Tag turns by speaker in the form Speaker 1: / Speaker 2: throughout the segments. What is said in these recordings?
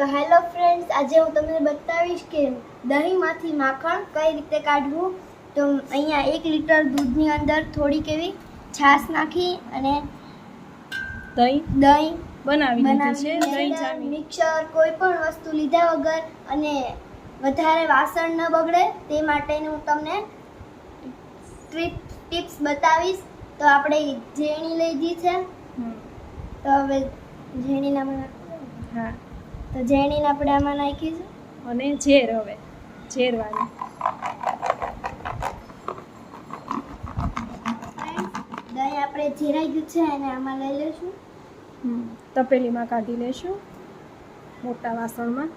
Speaker 1: તો hello friends આજે હું તમને બતાવીશ કે દહીંમાંથી માખણ કઈ રીતે કાઢવું? તો અહીંયા એક લીટર દૂધની અંદર થોડીક એવી છાશ નાખી અને
Speaker 2: દહીં
Speaker 1: દહીં
Speaker 2: બનાવી લીધું છે દહીં
Speaker 1: મિક્સર કોઈ પણ વસ્તુ લીધા વગર અને વધારે વાસણ ન બગડે તે માટેનું હું તમને ટિપ્સ બતાવીશ. તો આપણે ઝેણી લીધી છે. તો હવે ઝેણીના
Speaker 2: હા.
Speaker 1: તો ઝેણીને આપણે આમાં નાખીશું
Speaker 2: અને ઝેર હવે ઝેરવાળી.
Speaker 1: દહીં આપણે જીરાઈ ગયું છે અને આમાં લઈ લઈશું.
Speaker 2: તપેલીમાં કાઢી લેશું મોટા વાસણમાં.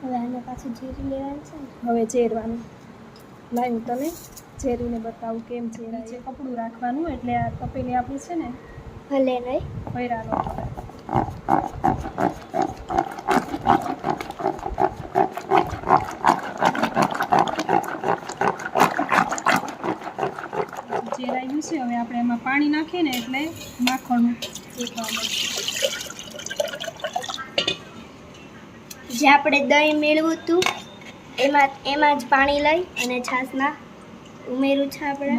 Speaker 1: હવે આને પાછું જીરી લેવાનું છે
Speaker 2: હવે ઝેરવાનું. લાવી તને ઝેરીને બતાવું કેમ ઝેરાય. છે કપડું રાખવાનું એટલે આ તપેલી આપણી છે ને
Speaker 1: ભલે નહીં.
Speaker 2: ભૈરાનો. ઝેરાયું છે હવે આપણે એમાં પાણી નાખીએ ને એટલે માખણ. શેકવા મળશે
Speaker 1: જે આપણે દહીં મેળવ્યું હતું એમાં એમાં જ પાણી લઈ અને છાશમાં ઉમેર્યું છે આપણે.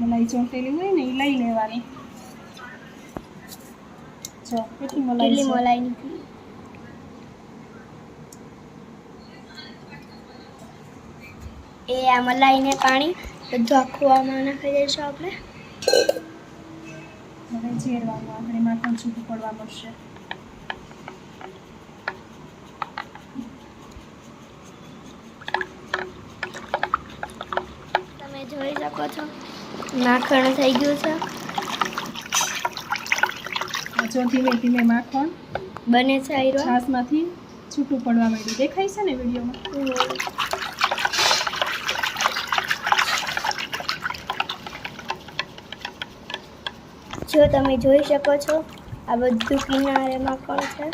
Speaker 2: મલાઈ ચોંટેલી હોય ને એ લઈ લેવાની. જો કેટલી મલાઈ
Speaker 1: મલાઈ નીકળી? એ આ મલાઈને પાણી બધું આખું આમાં નાખી દઈશું આપણે.
Speaker 2: હવે આપણે માખણ છૂટું પડવા મળશે
Speaker 1: તમે જોઈ શકો છો? માખણ થઈ ગયું છે.
Speaker 2: જો ધીમે ધીમે માખણ.
Speaker 1: બને છે આયરો.
Speaker 2: છાશમાંથી છૂટું પડવા માંડ્યું. દેખાય છે ને વિડીયોમાં?
Speaker 1: જો તમે જોઈ શકો છો આ બધું કિનારે માખણ છે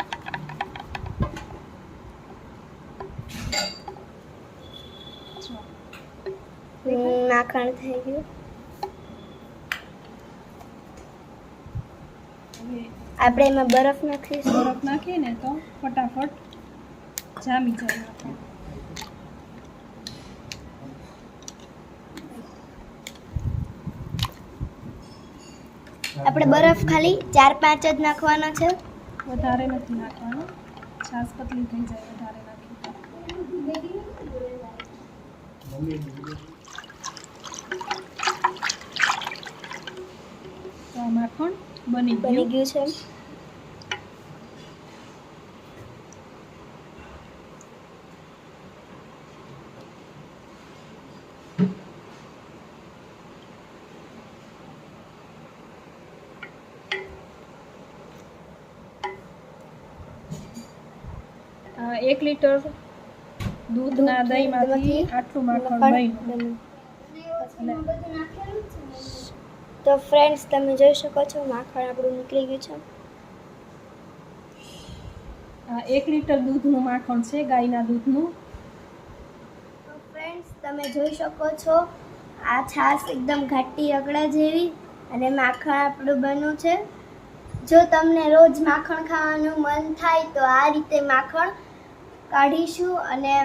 Speaker 2: જો
Speaker 1: હમ, થઈ ગયું? આપણે એમાં બરફ નાખીશું.
Speaker 2: બરફ નાખીએ ને તો ફટાફટ જામી જાય
Speaker 1: આપણે. બરફ ખાલી ચાર પાંચ જ નાખવાના છે.
Speaker 2: વધારે નથી નાખવાનું. છાશ પતલી થઈ જાય વધારે નાખી તો. તો આ માખણ બની
Speaker 1: બની
Speaker 2: ગયું
Speaker 1: છે.
Speaker 2: એક લીટર દૂધના દહીંમાંથી આટલું માખણ બન્યું. અને
Speaker 1: તો ફ્રેન્ડ્સ તમે જોઈ શકો છો માખણ આપણું નીકળી ગયું છે.
Speaker 2: આ એક લીટર દૂધનું માખણ છે ગાયના દૂધનું.
Speaker 1: તો ફ્રેન્ડ્સ તમે જોઈ શકો છો આ છાશ એકદમ ઘાટી અગડા જેવી અને માખણ આપણું બન્યું છે. જો તમને રોજ માખણ ખાવાનું મન થાય તો આ રીતે માખણ કાઢીશું અને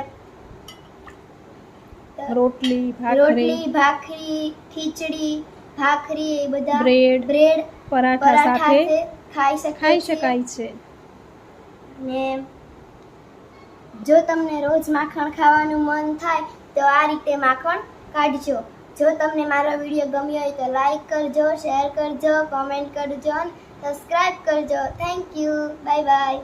Speaker 2: રોટલી
Speaker 1: રોટલી ભાખરી ખીચડી ભાખરી એ બધા
Speaker 2: બ્રેડ
Speaker 1: બ્રેડ
Speaker 2: પરાઠા સાથે
Speaker 1: ખાઈ શકાય
Speaker 2: ખાઈ શકાય છે.
Speaker 1: ને જો તમને રોજ માખણ ખાવાનું મન થાય તો આ રીતે માખણ કાઢજો. જો તમને મારો વીડિયો ગમ્યો હોય તો લાઈક કરજો શેર કરજો કોમેન્ટ કરજો અને સબસ્ક્રાઈબ કરજો. Thank you bye bye